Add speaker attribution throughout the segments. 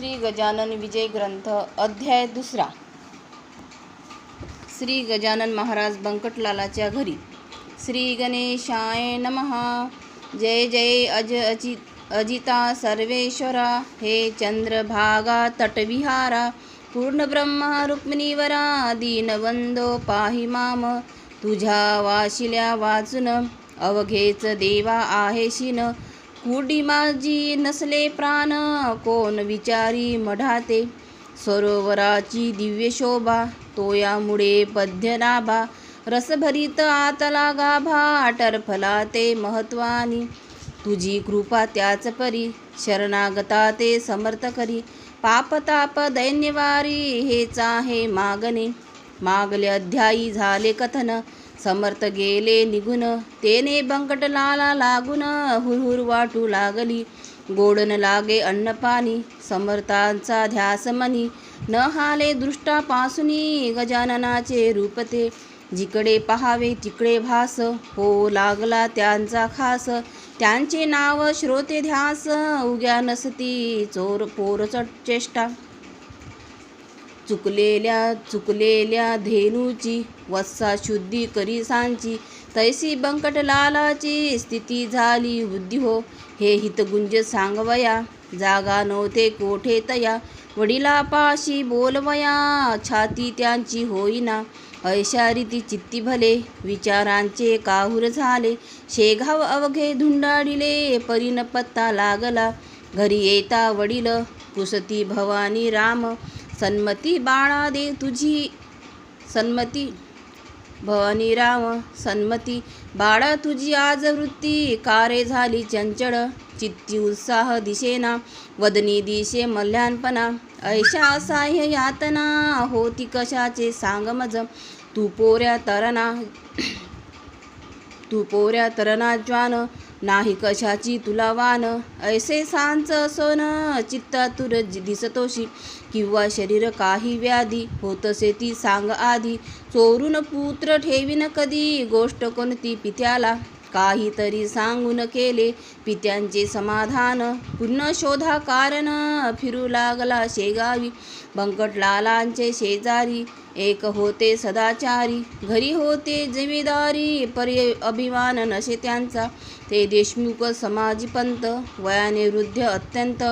Speaker 1: श्री गजानन विजय ग्रंथ अध्याय दुसरा. श्री गजानन महाराज बंकटलालाच्या घरी. श्री गणेशाय नमहा जय जय अज अजित अजिता सर्वेश्वरा. हे चंद्रभागा तटविहारा. पूर्णब्रह्मा रुक्मिणीवरा दीनवंदो पाहि माम. तुझ्या वाशिल्या वाचून. अवघेच देवा आहेशीन कुडी माझी नसले प्राण कोण विचारी मढाते? सरोवराची दिव्य शोभा तोयामुळे पद्यनाभा रसभरीत आतला गाभा टरफला ते महत्वानी. तुझी कृपा त्याच परी शरणागता ते समर्थ करी. पापताप दैन्यवारी हेच आहे मागणे. मागले अध्यायी झाले कथन समर्थ गेले निघून तेने बंकटलाला लागून हुरहुर वाटू लागली गोडन लागे अन्नपाणी समर्थांचा ध्यास मनी न हाले दृष्टापासूनी गजाननाचे रूपते जिकडे पहावे तिकडे भास हो लागला त्यांचा खास त्यांचे नाव श्रोते ध्यास उग्या नसती चोर पोर चेष्टा चुकलेल्या चुकलेल्या धेनूची वत्सा शुद्धी करी सांची. तैसी बंकटलालाची स्थिती झाली बुद्धी हो. हे हितगुंज सांगवया जागा नव्हते कोठे तया. वडिलापाशी बोलवया छाती त्यांची होईना. ऐशारीती चित्ती भले विचारांचे काहूर झाले. शेगाव अवघे धुंडाडिले परीन पत्ता लागला. घरी येता वडील कुसती भवानी राम. सन्मती बाळा दे तुझी सन्मती भवानी राम सन्मती बाळा तुझी आज वृत्ती कारे झाली चंचळ चित्ती उत्साह दिशेना वदनी दिशे मल्हानपणा ऐशा असाह्य यातना होती कशाचे सांग मज तू पोऱ्या तरणा तू पोऱ्या तरणा ज्वान नाही कशाची तुला वान? ऐसे सांच सोन चित्ता तुर दिसतोशी. किंवा शरीर काही व्याधी होतसे ती सांग आधी. चोरून पुत्र ठेवीन कधी? गोष्ट कोणती पित्याला? काहीतरी सांगून केले. पित्यांचे समाधान पुन्हा शोधा कारण. फिरू लागला शेगावी. बंकटलालांचे शेजारी. एक होते सदाचारी. घरी होते जमीदारी पर्य अभिमान नसे त्यांचा. ते देशमुख समाजपंत. वयाने वृद्ध अत्यंत.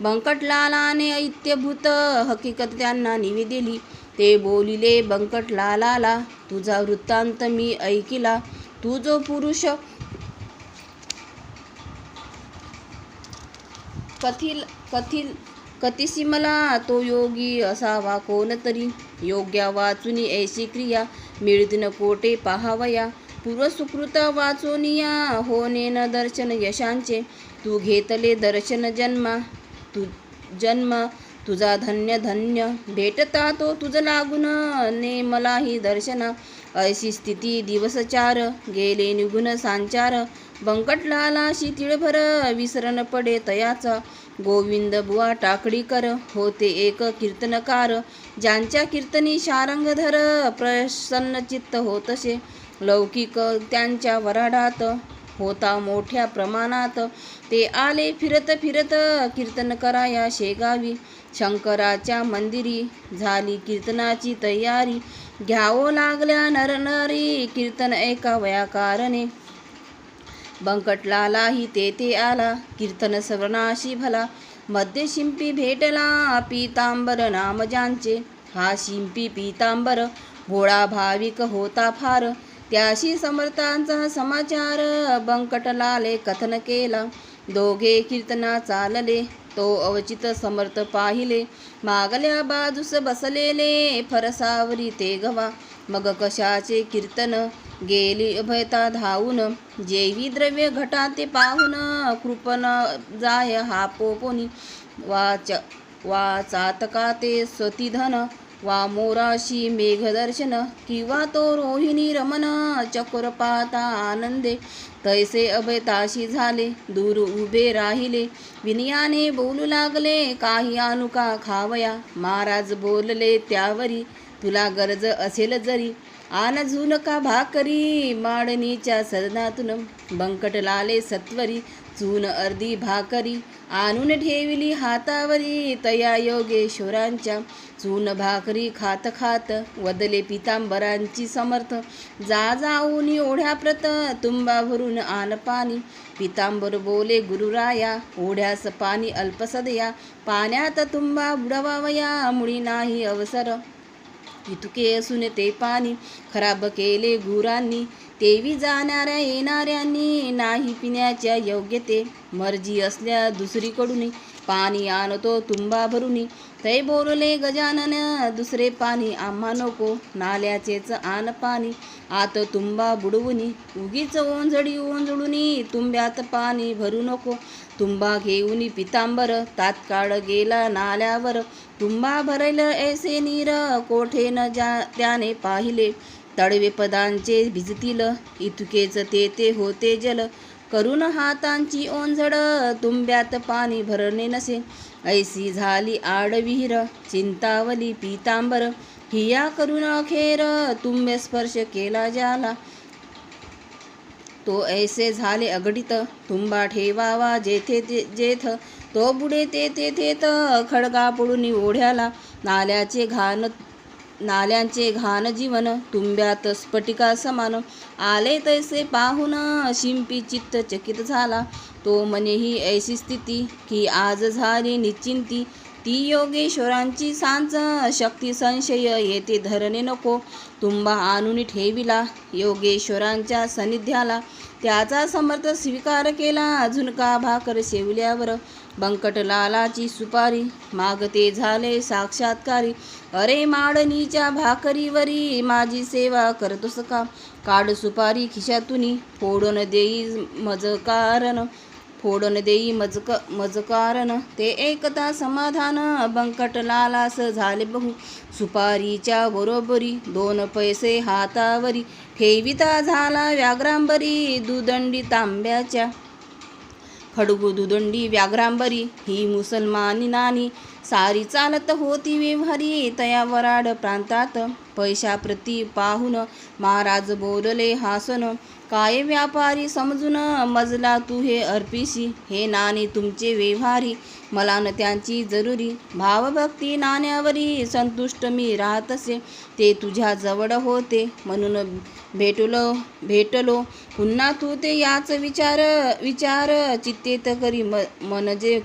Speaker 1: बंकटलालाने ऐत्यभूत. हकीकत त्यांना निवेदिली ते बोलिले बंकटलालाला तुझा वृत्तांत मी ऐकिला. तू जो पुरुष कथिल कथिल कथिसी मला तो योगी असावा. कोणतरी योग्या वाचुनी ऐशी क्रिया मिळतीन कोटे पाहावया. पूर्वसुकृत वाचोनिया होणे न दर्शन यशांचे. तू घेतले दर्शन जन्मा तू जन्म तुझा धन्य धन्य. भेटता तो तुझं लागून ने मलाही दर्शना. ऐशी स्थिती दिवसचार गेले निघून सांचार. बंकटलालाशी तिळभर विसरण पडे तयाचा. गोविंद बुवा टाकडीकर होते एक कीर्तनकार. ज्यांच्या कीर्तनी शारंगधर प्रसन्न चित्त होतसे. लौकिक त्यांच्या वराडात होता मोठ्या प्रमाणात. ते आले फिरत फिरत कीर्तन कराया शेगावी. शंकराच्या मंदिरी झाली कीर्तनाची तयारी. घ्यावो लागल्या नरनरी कीर्तन एका वयाकारणे. बंकटलालाही तेथे आला कीर्तन सवर्णाशी भला. मध्य शिंपी भेटला पीतांबर नाम ज्यांचे हा शिंपी पीतांबर भोळा भाविक होता फार. त्याशी समर्थांचा समाचार बंकटलाले कथन केला. दोघे कीर्तना चालले. तो अवचित समर्थ पाहिले. मागल्या बाजूस बसलेले फरसावरी ते गवा. मग कशाचे कीर्तन? गेली अभयता धावून. जेवी द्रव्य घटाते पाहून कृपन जाय हा पोपोनी. वाच वा का ते स्वतिधन वा मोराशी मेघदर्शन किंवा तो रोहिणी रमण चकोर आनंदे. तैसे अभयताशी झाले दूर उभे राहिले. विनयाने बोलू लागले काही अनुका खावया. महाराज बोलले त्यावरी तुला गरज असेल जरी. आनझून का भाकरी माडणीच्या सदनातून. बंकटलाले सत्वरी चून अर्धी भाकरी. आणून ठेविली हातावरी तया योगेश्वरांच्या. चून भाकरी खात खात वदले पितांबरांची समर्थ. जा जाऊन ओढ्या प्रत तुंबा भरून आण पाणी. पितांबर बोले गुरुराया ओढ्यास पाणी अल्पसदया. पाण्यात तुंबा बुडवावया मुळी नाही अवसर. इतुके असून ते पाणी खराब केले गुरांनी. तेवी जाणाऱ्या येणाऱ्यांनी नाही पिण्याच्या योग्य ते. मर्जी असल्या दुसरीकडून. पाणी आणतो तुंबा भरून तै बोलले गजानन दुसरे पाणी आम्हा नको नाल्याचेच आन पाणी. आत तुंबा बुडवुनी उगीच ओंजडी ओंजळुनी तुंब्यात पाणी भरू नको. तुंबा घेऊनी पितांबर तात्काळ गेला नाल्यावर. तुंबा भरल ऐसे नीर कोठेन जा त्याने पाहिले. तडवे पदांचे भिजतील इतकेच ते ते होते जल. करून हातांची ओंजळ तुंब्यात पाणी भरणे नसे. ऐसी झाली आडविहीर चिंतावली पीतांबर. हिया करून अखेर तुंबे स्पर्श केला ज्याला तो ऐसे झाले अगडित तुंबा ठेवावा जेथे ते जेथ. तो बुडे ते तेथेत खडगा पडून ओढ्याला. नाल्याचे घाण नाल्यांचे घाण जीवन तुंब्यात स्फटिका समान आले तैसे पाहून शिंपी चित्त चकित झाला. तो मने ही ऐशी स्थिती की आज झाली निश्चिंती. ती योगेश्वरांची सांच शक्ती संशय येते धरणे नको. तुंबा आणून ठेविला योगेश्वरांच्या सानिध्याला त्याचा समर्थ स्वीकार केला झुणका भाकर शेवल्यावर. बंकटलालाची सुपारी मागते झाले साक्षात्कारी. अरे माडणीच्या भाकरीवरी माझी सेवा करतोस का? काढ सुपारी खिशातुनी फोडून देई मजकारण फोडन देई मजक मजकारण. ते एकता समाधान. बंकटलालास झाले बहु. सुपारीच्या बरोबरी दोन पैसे हातावरी. ठेविता झाला व्याघ्रांबरी दुदंडी तांब्याच्या. खडगू दुदंडी व्याघ्रांबरी. ही मुसलमानी नानी सारी चालत होती व्यवहारी. तया वराड प्रांतात पैशाप्रती पाहून महाराज बोलले हासन काय व्यापारी समजून? मजला तू हे अर्पिशी. हे नाणे तुमचे व्यवहारी. मला न त्यांची जरुरी. भावभक्ती नाण्यावरी. संतुष्ट मी राहतसे. ते तुझ्या जवळ होते. म्हणून भेटलो भेटलो. पुन्हा तू ते याच विचार विचार. चित्तेत करी म मन जे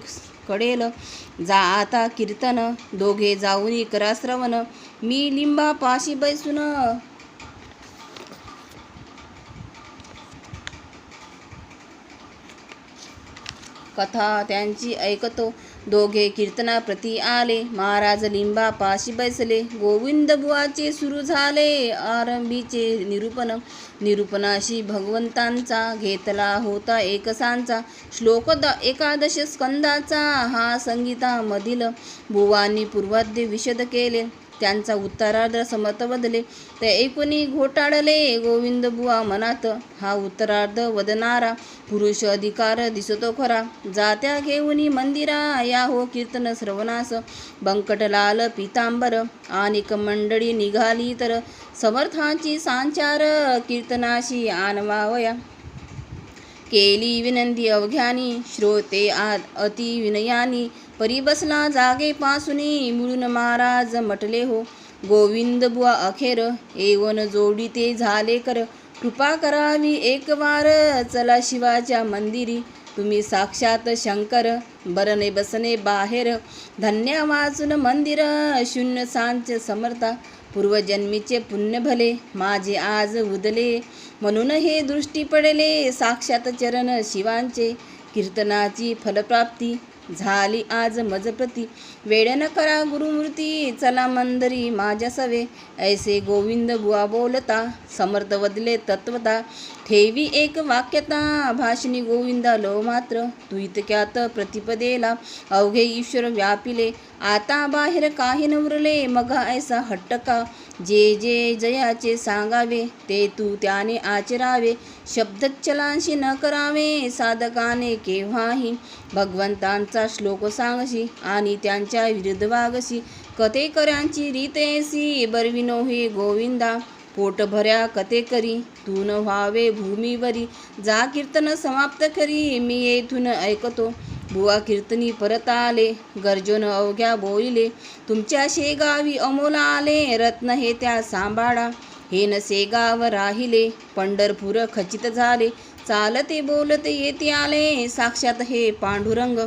Speaker 1: जा आता कीर्तन. दोघे जाऊन करा श्रवण. मी लिंबा पाशी बैसून कथा त्यांची ऐकतो. दोघे कीर्तनाप्रती आले. महाराज लिंबा पाशी बैसले. गोविंद बुवाचे सुरू झाले. आरंभीचे निरूपण. निरूपणाशी भगवंतांचा घेतला होता एकसांचा. श्लोक द एकादश स्कंदाचा. हा संगीतामधील बुवांनी पूर्वाद्य विशद केले. त्यांचा उत्तरार्ध समत बदले. ते ऐकुनी घोटाळले गोविंद बुवा मनात हा उत्तरार्ध वदनारा. पुरुष अधिकार दिसतो खरा. जात्या घेऊनी मंदिरा या हो कीर्तन श्रवणास. बंकटलाल पितांबर आणि मंडळी निघाली तर समर्थांची सांचार कीर्तनाशी आणवावया केली विनंती अवघ्यानी श्रोते आत अति विनयानी. परी बसला जागे पासुनी मिळून महाराज म्हटले हो गोविंद बुवा अखेर एवन जोडी ते झाले कर. कृपा करावी एक वार चला शिवाच्या मंदिरी. तुम्ही साक्षात शंकर बरणे बसने बाहेर. धन्य वाचून मंदिर शून्य सांच समर्था. पूर्वजन्मीचे पुण्य भले माझे आज उदले. म्हणून हे दृष्टी पडले साक्षात चरण शिवांचे. कीर्तनाची फलप्राप्ती झाली आज मजप्रती. वेड न करा गुरुमूर्ती चला मंदरी माझ्या सवे. ऐसे गोविंद बुवा बोलता समर्थ वदले तत्वता. ठेवी एक वाक्यता भाषणी गोविंदा लो मात्र. तू इतक्यात प्रतिपदेला अवघे ईश्वर व्यापिले. आता बाहेर काही न उरले मग ऐसा हट्टका. जे जे जयाचे सांगावे ते तू त्याने आचरावे. शब्दच्छलांशी न करावे साधकाने केव्हाही. भगवंतांचा श्लोक सांगशी आणि त्यांच्या विरुद्ध वागशी. कथेकऱ्यांची रीतेसी बरविनो हे गोविंदा. पोटभऱ्या कते करी तू न व्हावे भूमीवरी. जा कीर्तन समाप्त करी मी येथून ऐकतो. बुवा कीर्तनी परत आले गर्जन अवघ्या बोलिले तुमच्या शेगावी अमोला आले रत्न हे त्या सांभाळा. हे नसे गाव राहिले पंढरपूर खचित झाले चालते बोलते येते आले साक्षात हे पांडुरंग.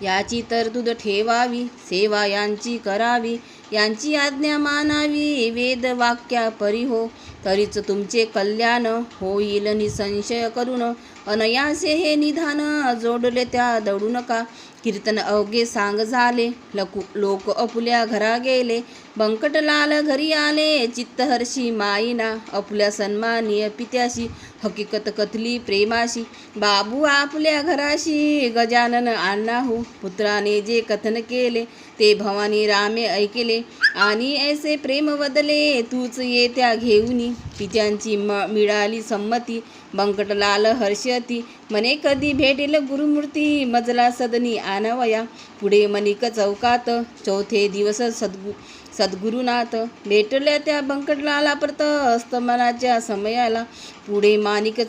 Speaker 1: याची तरतूद ठेवावी सेवा यांची करावी यांची आज्ञा मानावी वेद वाक्या परी हो तरीच तुमचे कल्याण होईल निसंशय करून अनयासे हे निधान जोडले त्या दडू नका. कीर्तन अवघे सांग झाले. लकु लोक अपुल्या घरा गेले. बंकटलाल घरी आले. चित्तहर्षी माईना अपुल्या सन्मानीय पित्याशी हकीकत कथली प्रेमाशी. बाबू आपल्या घराशी गजानन अण्णाहू पुत्राने जे कथन केले ते भवानी रामे ऐकले आणि ऐसे प्रेम बदले तूच ये त्या घेऊनी. पित्यांची म मिळाली संमती बंकटलाल हर्षती. मने कधी भेटेल गुरुमूर्ती मजला सदनी आनवया. पुढे मनिक चौकात चौथे दिवस सद्गु सद्गुरुनाथ. भेटल्या त्या बंकटलाला परत अस्तमनाच्या समयाला. पुढे मानिक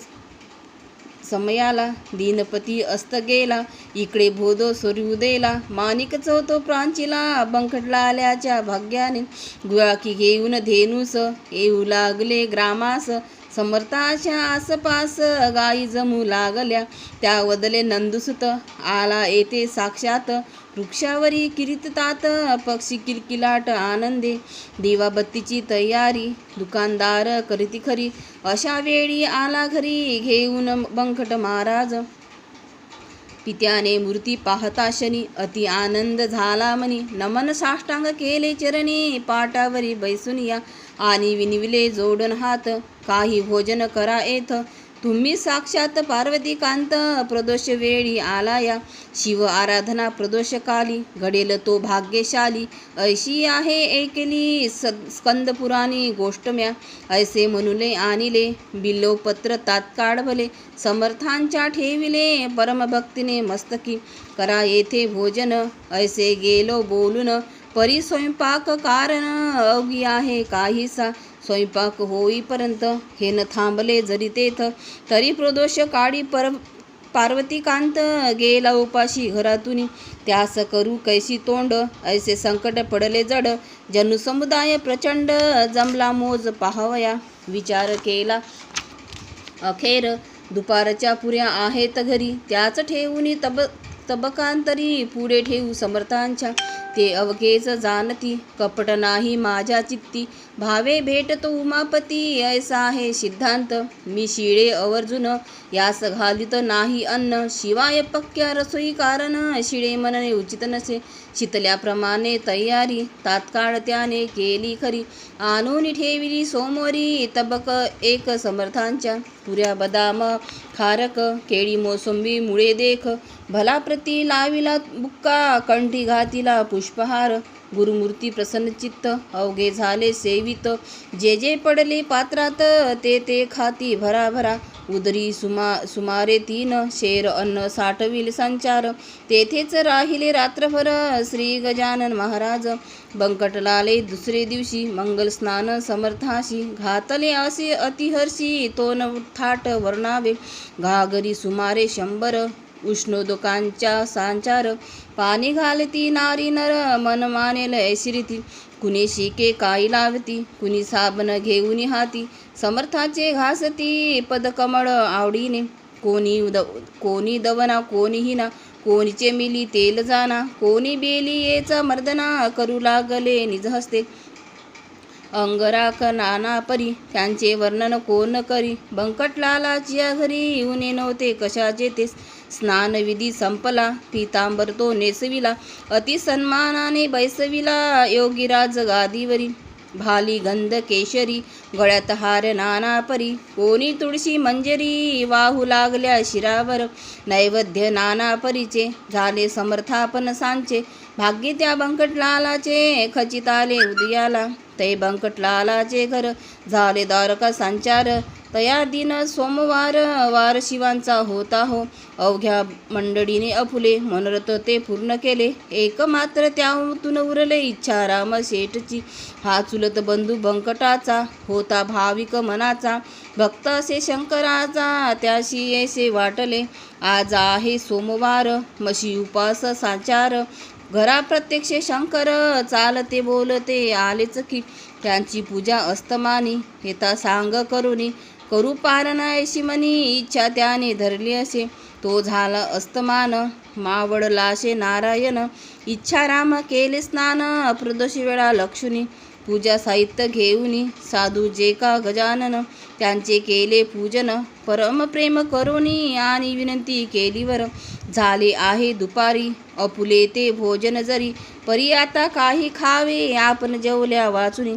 Speaker 1: समयाला दीनपती अस्त गेला इकडे भोदो सूर्योदयला माणिक चौथो प्रांचीला बंकटला आल्याच्या भाग्याने गुळाकी घेऊन धेनुस येऊ लागले ग्रामास समर्थाच्या आसपास गायी जमू लागल्या त्या वदले नंदुसुत आला येते साक्षात वृक्षावरी किरीततात पक्षी किलकिलाट आनंदे दिवाबत्तीची तयारी दुकानदार करीती खरी अशा वेळी आला घरी घेऊन बंकट महाराज. पित्याने मूर्ती पाहता शनी अति आनंद झाला मनी नमन साष्टांग केले चरणी पाटावरी बैसून या आणि विनिविले जोडन हात काही भोजन करा येथ तुम्ही साक्षात पार्वतीकांत प्रदोष वेळी आला या शिव आराधना प्रदोषकाली घडेल तो भाग्यशाली. ऐशी आहे ऐकली सद स्कंद पुराणी गोष्ट म्या ऐसे म्हणुले आणिले बिल्लो पत्र तात्काळ भले समर्थांच्या ठेविले परमभक्तीने मस्तकी. करा येथे भोजन ऐसे गेलो बोलून. परी स्वयंपाक कारण अवघी आहे काहीसा स्वयंपाक होईपर्यंत हे न थांबले जरी तेथ तरी प्रदोष काळी पर पार्वतीकांत गेला उपाशी घरातून. त्यास करू कैसी तोंड ऐसे संकट पडले जड. जनुसमुदाय प्रचंड जमला मोज पाहावया विचार केला. अखेर दुपारच्या पुऱ्या आहेत घरी त्याच ठेवून तब तबकांतरी पुढे ठेवू समर्थांच्या. ते अवघेच जाणती कपट नाही माझ्या चित्ती. भावे भेटतो उमापती ऐसा आहे सिद्धांत. मी शिळे अवर्जुन यास घालित नाही अन्न. शिवाय पक्क्या रसोई कारण शिळे मनने उचित नसे. शितल्याप्रमाणे तयारी तात्काळ त्याने केली खरी. आणून ठेविली सोमवारी तबक एक समर्थांच्या. पुऱ्या बदाम खारक केळी मोसंबी मुळे देख. भला प्रती लाविला बुक्का कंठी घातीला पुष्पहार गुरुमूर्ती प्रसन्नचित्त अवघे झाले सेवित. जे जे पडले पात्रात ते ते खाती भराभरा उदरी सुमा सुमारे तीन शेर अन्न साठविल संचार. तेथेच राहिले रात्रभर श्री गजानन महाराज. बंकटलाले दुसरे दिवशी मंगल स्नान समर्थाशी. घातले असे अतिहर्षी तोन थाट वर्णावे. घागरी सुमारे शंभर. उष्णोदकांच्या सांचार पाणी घालती नारी नर मन मानेल ऐशिरीती कुणी शिके काई लावती कुणी साबण घेऊन हाती. समर्थाचे घासती पदकमळ आवडीने. कोणी उद कोणी दवना कोणीही ना कोणीचे मिली तेल जाना. कोणी बेली येचा मर्दना करू लागले निज हस्ते. अंगराक नाना परी त्यांचे वर्णन कोण करी? बंकटलालाच्या घरी उने नव्हते कशाचे तेस स्नानविधी संपला. पीतांबर तो नेसविला. अति सन्मानाने बैसविला योगीराज गादीवरी. भाली गंध केशरी. गळ्यात हार नाना परी कोणी तुळशी मंजरी. वाहू लागल्या शिरावर. नैवेद्य नाना परीचे झाले समर्थापन सांचे. भाग्य त्या बंकटलालाचे. खचिताले उदयाला. ते बंकटलालाचे घर. झाले द्वारका संचार. तया दिन सोमवार वार शिवांचा होता हो. अवघ्या मंडळीने अफुले. मनोरथ ते पूर्ण केले. एक मात्र त्यातून उरले इच्छा राम शेठची. हा चुलत बंधू बंकटाचा होता भाविक मनाचा. भक्त असे शंकराचा त्याशी ऐसे वाटले. आज आहे सोमवार. मशी उपास साचार. घरा प्रत्यक्ष शंकर चालते बोलते आलेच की त्यांची पूजा अस्तमानी. येता सांग करुनी करू पारणायशी मनी इच्छा त्याने धरली असे. तो झाला अस्तमान मावडलाशे नारायण. इच्छा राम केले स्नान प्रदोषी वेळा लक्ष्मी. पूजा साहित्य घेऊनी साधू जे का गजानन. त्यांचे केले पूजन परम प्रेम करुनी आणि विनंती केलीवर. झाले आहे दुपारी. अपुले ते भोजन जरी परी आता काही खावे आपण जेवल्या वाचुनी.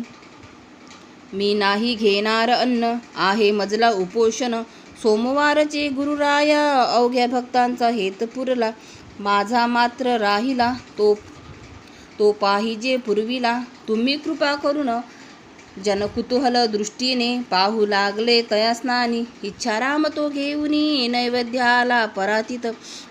Speaker 1: मी नाही घेणार अन्न आहे मजला उपोषण. सोमवारचे गुरुराया अवघ्या भक्तांचा हेत पुरला. माझा मात्र राहिला तो तो पाहिजे पूर्वीला. तुम्ही कृपा करून जनकुतूहल दृष्टीने पाहू लागले तयास्नानी इच्छाराम तो घेऊनी नैवेद्याला परातीत.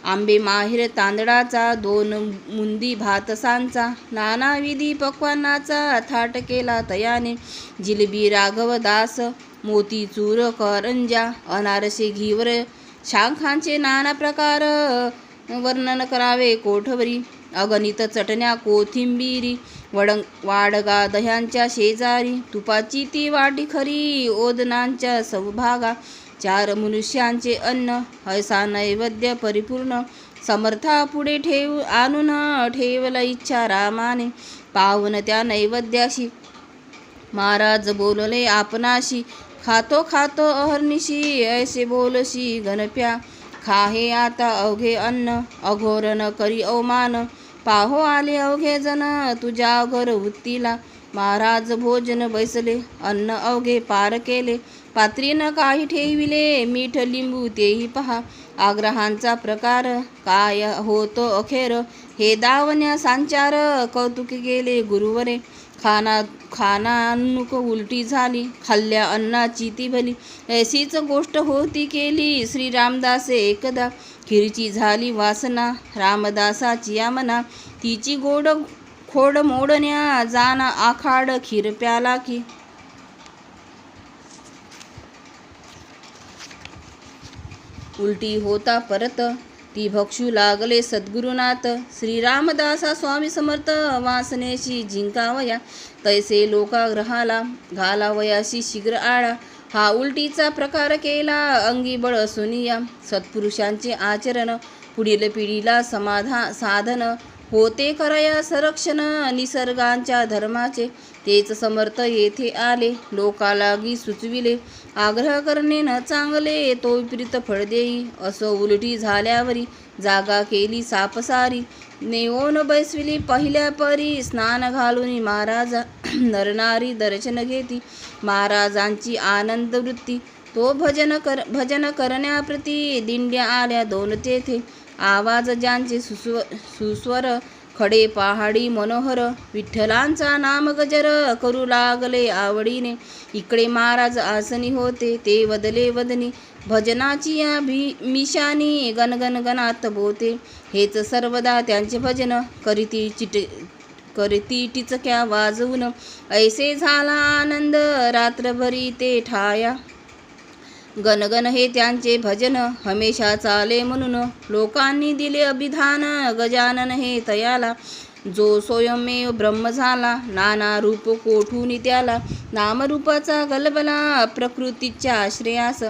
Speaker 1: आंबे माहिर तांदळाचा दोन मुंदी भातसांचा. नानाविधी पक्वानाचा थाट केला तयाने. जिलबी राघवदास मोतीचूर करंजा अनारसे घीवर. शांखांचे नाना प्रकार वर्णन करावे कोठवरी. अगणित चटण्या कोथिंबिरी. वडंग वाडगा दह्यांच्या शेजारी तुपाची ती वाटी खरी ओदनांच्या सौभागा चार मनुष्यांचे अन्न ऐसा नैवेद्य परिपूर्ण. समर्था पुढे ठेव आणून ठेवला इच्छा रामाने. पावन त्या नैवेद्याशी. महाराज बोलले आपणाशी. खातो खातो अहर्निशी ऐसे बोलशी गणप्या खाहे आता अवघे अन्न अघोर न करी अवमान. पाहो आले अवघे जण तुझ्या घर वृत्तीला. महाराज भोजन बैसले अन्न अवघे पार केले. पात्रीनं काही ठेविले मीठ लिंबू तेही पहा. आग्रहांचा प्रकार काय होतो अखेर? हे दावण्या सांचार कौतुक गेले गुरुवरे. खाना खानानुक उलटी झाली खाल्ल्या अन्नाची ती भली. ऐसीच गोष्ट होती केली श्रीरामदासे एकदा. खिरची झाली वासना रामदासाची या मना तिची गोड खोड मोडण्या जाना आखाड खीर प्याला की उलटी होता परत ती भक्षू लागले सद्गुरुनाथ. श्रीरामदासा स्वामी समर्थ वासनेशी जिंकावया. तैसे लोकाग्रहाला घालावयाशी शीघ्र आळा. हा उलटीचा प्रकार केला अंगी बळ सुनिया. सत्पुरुषांचे आचरण पुढील पिढीला समाधा साधन होते करया संरक्षण निसर्गांच्या धर्माचे. तेच समर्थ येथे आले लोकालागी सुचविले. आग्रह करणे न चांगले तो विपरीत फळ देई. असं उलटी झाल्यावरी जागा केली सापसारी. नेओन बैसविली पहिल्या परी. स्नान घालून महाराज नरनारी दर्शन घेती. महाराजांची आनंद वृत्ती. तो भजन कर भजन करण्याप्रती दिंड्या आल्या दोन तेथे. आवाज ज्यांचे सुस्व सुस्वर खडे पहाडी मनोहर विठ्ठलांचा नाम गजर करू लागले आवडीने. इकडे महाराज आसनी होते ते वदले वदनी. भजनाची भी मिशानी गणगण गणात बोते. हेच सर्वदा त्यांचे भजन. करीती चिट करती टिचक्या वाजवून. ऐसे झाला आनंद रात्रभरी ते ठाया. गणगण हे त्यांचे भजन हमेशा चाले म्हणून. लोकांनी दिले अभिधान गजानन हे तयाला. जो स्वयंमेव ब्रह्म झाला नाना रूप कोठून त्याला. नामरूपाचा गलबला प्रकृतीच्या आश्रयास.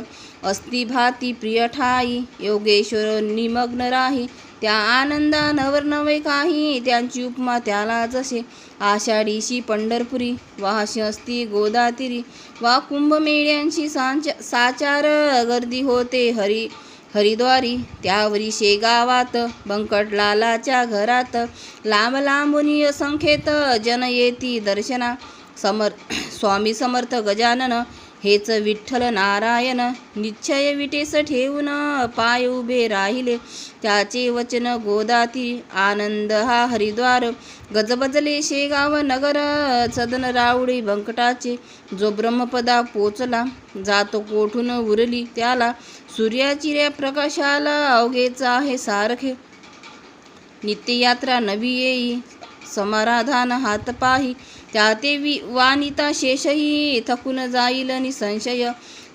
Speaker 1: अस्थिभाती प्रिय ठाई योगेश्वर निमग्न राही. त्या आनंदा नवर नवे काही त्यांची उपमा त्याला जसे. आषाढीशी पंढरपुरी वाहशी असती गोदातिरी वा कुंभमेळ्यांशी सांच साचार गर्दी होते हरी हरिद्वारी. त्यावरी शेगावात बंकटलालाच्या घरात लांब लांबुनी संख्येत जन येती दर्शना. समर स्वामी समर्थ गजानन हेच विठ्ठल नारायण निश्चय विटेस ठेवून पाय उभे राहिले. त्याचे वचन गोदाती आनंद हा हरिद्वार. गजबजले शेगाव नगर सदन रावडी बंकटाचे जो ब्रह्मपदा पोचला जातो कोठून उरली त्याला सूर्याचिऱ्या प्रकाशाला अवघेचा आहे सारखे. नित्ययात्रा नवी येई समाराधान हात पाही त्या ते वि वानिता शेषही थकून जाईल निसंशय.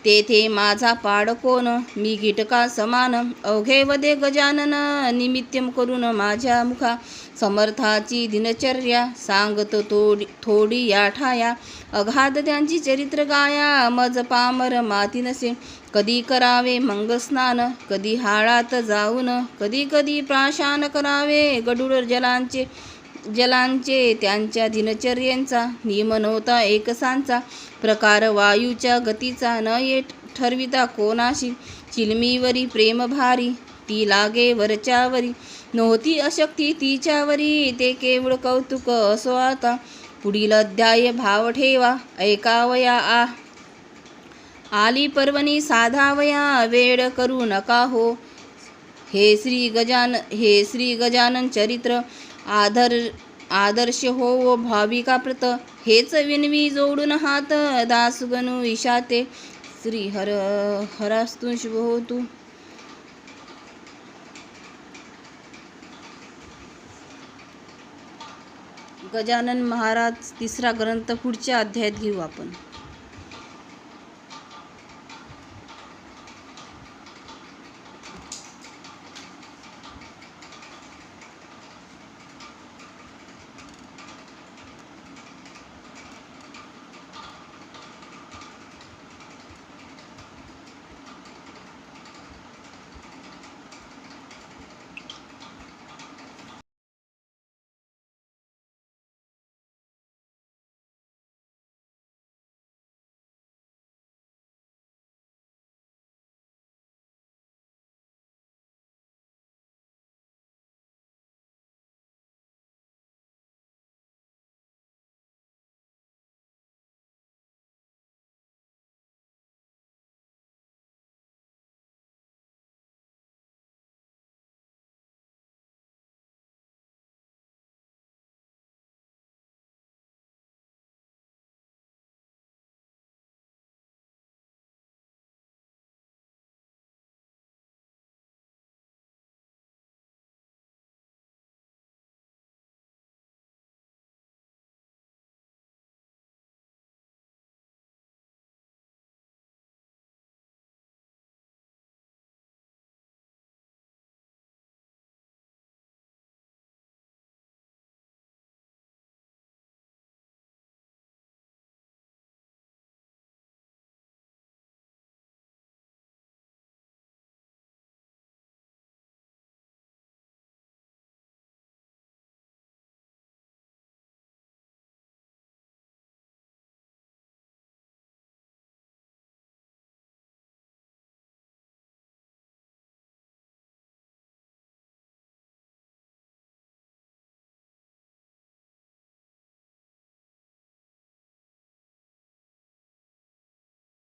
Speaker 1: तेथे माझा पाड कोण? मी गिटका समान. अवघे वदे गजानन निमित्तम करून माझ्या मुखा. समर्थाची दिनचर्या सांगतो थोडी थोडी या ठाया अगाध त्यांची चरित्र गाया मज पामर माती नसे. कधी करावे मंगस्नान कधी हाळात जाऊन कधी कधी प्राशान करावे गडूळ जलांचे. जलांचे त्यांच्या दिनचर्यांचा नियम नव्हता एकसांचा प्रकार वायूच्या गतीचा न ये ठरविता कोणाशी चिलमीवरी प्रेमभारी ती लागे वरच्यावरी. नव्हती अशक्ती तिच्यावरी ते केवळ कौतुक असो आता. पुढील अध्याय भाव ठेवा ऐकावया आ. आली पर्वणी साधावया वेळ करू नका हो. हे श्री गजान हे श्री गजानन चरित्र आदर आदर्श हो व भाविका प्रत हेच विनवी जोडून हात दासगणू इशाते श्री हर हरास्तु शुभ होतू गजानन महाराज तिसरा ग्रंथ पुढच्या अध्यायात घेऊ आपण.